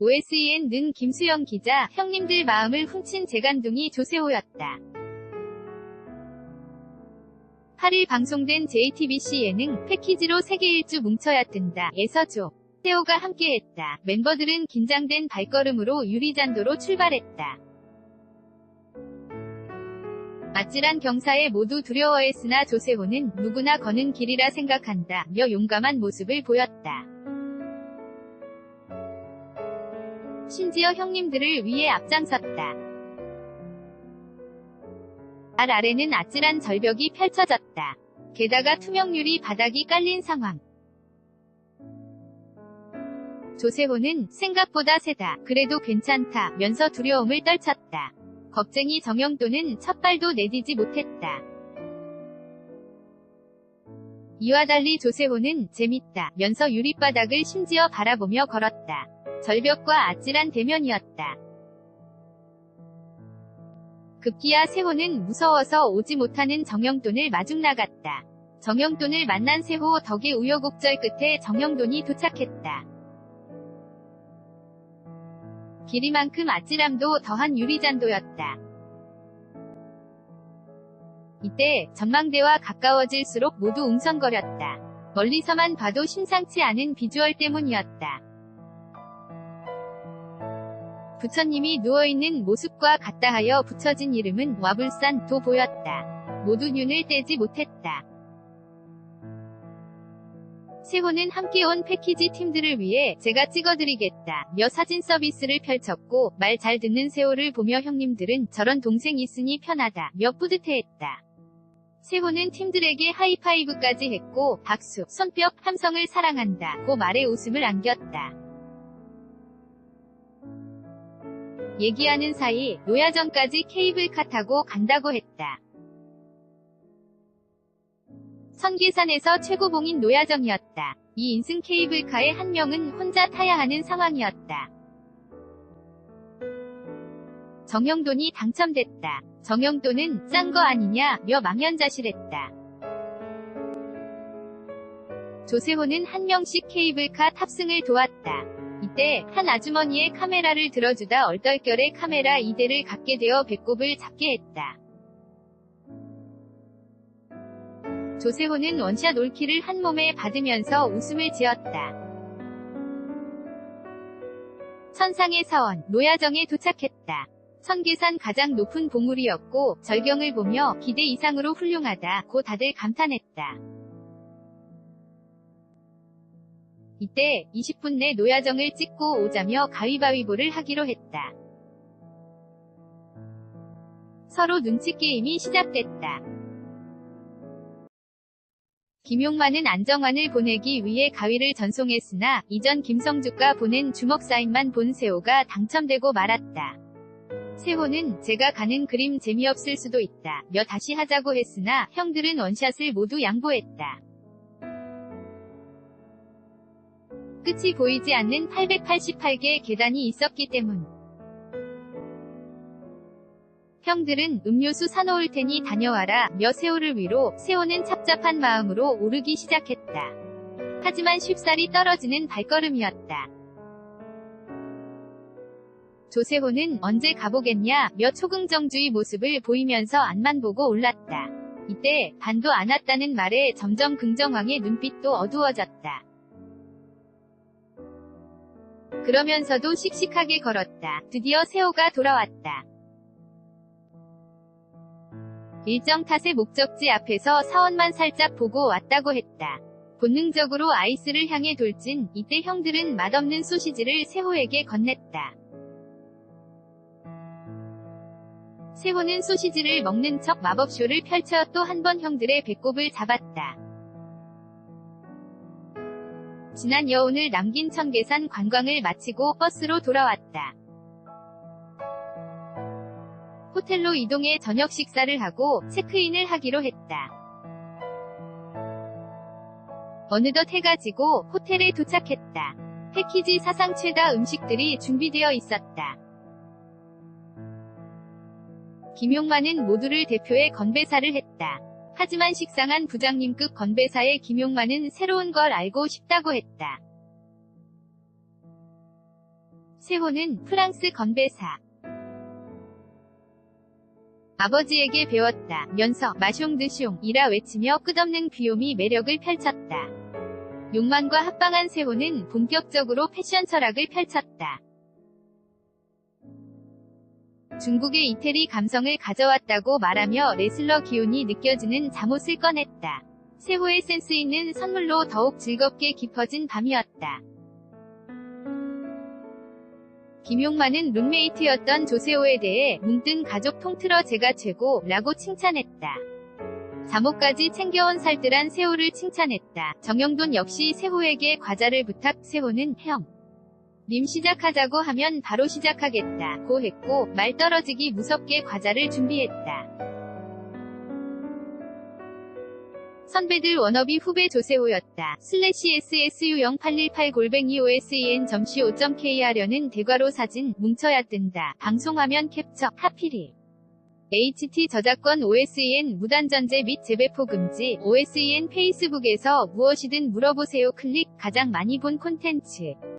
OSEN 는 김수영 기자, 형님들 마음을 훔친 재간둥이 조세호였다. 8일 방송된 JTBC 예능 패키지로 세계 일주 뭉쳐야 뜬다. 에서 조. 세호가 함께했다. 멤버들은 긴장된 발걸음으로 유리잔도로 출발했다. 아찔한 경사에 모두 두려워했으나 조세호는 누구나 거는 길이라 생각한다. 며 용감한 모습을 보였다. 심지어 형님들을 위해 앞장섰다. 알 아래는 아찔한 절벽이 펼쳐졌다. 게다가 투명 유리 바닥이 깔린 상황. 조세호는 생각보다 세다. 그래도 괜찮다. 면서 두려움을 떨쳤다. 겁쟁이 정영도는 첫 발도 내디지 못했다. 이와 달리 조세호는 재밌다. 면서 유리바닥을 심지어 바라보며 걸었다. 절벽과 아찔한 대면이었다. 급기야 세호는 무서워서 오지 못하는 정영돈을 마중 나갔다. 정영돈을 만난 세호 덕에 우여곡절 끝에 정영돈이 도착했다. 길이만큼 아찔함도 더한 유리잔도였다. 이때 전망대와 가까워질수록 모두 웅성거렸다. 멀리서만 봐도 심상치 않은 비주얼 때문이었다. 부처님이 누워있는 모습과 같다 하여 붙여진 이름은 와불산 도 보였다. 모두 눈을 떼지 못했다. 세호는 함께 온 패키지 팀들을 위해 제가 찍어드리겠다. 며 사진 서비스를 펼쳤고 말 잘 듣는 세호를 보며 형님들은 저런 동생 있으니 편하다. 며 뿌듯해했다. 세호는 팀들에게 하이파이브까지 했고 박수, 손뼉, 함성을 사랑한다. 고 말에 웃음을 안겼다. 얘기하는 사이 노야정까지 케이블카 타고 간다고 했다. 선계산에서 최고봉인 노야정이었다. 이 인승 케이블카의 한 명은 혼자 타야 하는 상황이었다. 정영돈이 당첨됐다. 정영돈은 짠 거 아니냐 며 망연자실했다. 조세호는 한 명씩 케이블카 탑승을 도왔다. 이때 한 아주머니의 카메라를 들어주다 얼떨결에 카메라 2대를 갖게 되어 배꼽을 잡게 했다. 조세호는 원샷 올키를 한 몸에 받으면서 웃음을 지었다. 천상의 사원, 노야정에 도착했다. 선계산 가장 높은 봉우리였고 절경을 보며 기대 이상으로 훌륭하다 고 다들 감탄했다. 이때 20분 내 노야정을 찍고 오자며 가위바위보를 하기로 했다. 서로 눈치 게임이 시작됐다. 김용만은 안정환을 보내기 위해 가위를 전송했으나 이전 김성주가 보낸 주먹 사인만 본 세호가 당첨되고 말았다. 세호는 제가 가는 그림 재미없을 수도 있다. 며 다시 하자고 했으나 형들은 원샷을 모두 양보했다. 끝이 보이지 않는 888개 계단이 있었기 때문. 형들은 음료수 사놓을 테니 다녀와라 며 세호를 위로 세호는 착잡한 마음으로 오르기 시작했다. 하지만 쉽사리 떨어지는 발걸음이었다. 조세호는 언제 가보겠냐 며 초긍정주의 모습을 보이면서 안만 보고 올랐다. 이때 반도 안 왔다는 말에 점점 긍정왕의 눈빛도 어두워졌다. 그러면서도 씩씩하게 걸었다. 드디어 세호가 돌아왔다. 일정 탓의 목적지 앞에서 사원만 살짝 보고 왔다고 했다. 본능적으로 아이스를 향해 돌진, 이때 형들은 맛없는 소시지를 세호에게 건넸다. 세호는 소시지를 먹는 척 마법쇼를 펼쳐 또 한 번 형들의 배꼽을 잡았다. 지난 여운을 남긴 청계산 관광을 마치고 버스로 돌아왔다. 호텔로 이동해 저녁 식사를 하고 체크인을 하기로 했다. 어느덧 해가 지고 호텔에 도착했다. 패키지 사상 최다 음식들이 준비되어 있었다. 김용만은 모두를 대표해 건배사를 했다. 하지만 식상한 부장님급 건배사의 김용만은 새로운 걸 알고 싶다고 했다. 세호는 프랑스 건배사. 아버지에게 배웠다. 면서 마숑 드숑이라 외치며 끝없는 귀요미 매력을 펼쳤다. 욕만과 합방한 세호는 본격적으로 패션 철학을 펼쳤다. 중국의 이태리 감성을 가져왔다고 말하며 레슬러 기운이 느껴지는 잠옷을 꺼냈다. 세호의 센스 있는 선물로 더욱 즐겁게 깊어진 밤이었다. 김용만은 룸메이트였던 조세호에 대해 뭉뜬 가족 통틀어 제가 최고 라고 칭찬했다. 잠옷까지 챙겨온 살뜰한 세호를 칭찬했다. 정영돈 역시 세호에게 과자를 부탁, 세호는 형. 님 시작하자고 하면 바로 시작하겠다. 고 했고, 말 떨어지기 무섭게 과자를 준비했다. 선배들 워너비 후배 조세호였다. 슬래시 SSU0818 골뱅이 OSEN 점시 5.K 하려는 대괄호 사진, 뭉쳐야 뜬다. 방송화면 캡처, 하필이. HT 저작권 OSEN 무단전제 및 재배포 금지, OSEN 페이스북에서 무엇이든 물어보세요 클릭, 가장 많이 본 콘텐츠.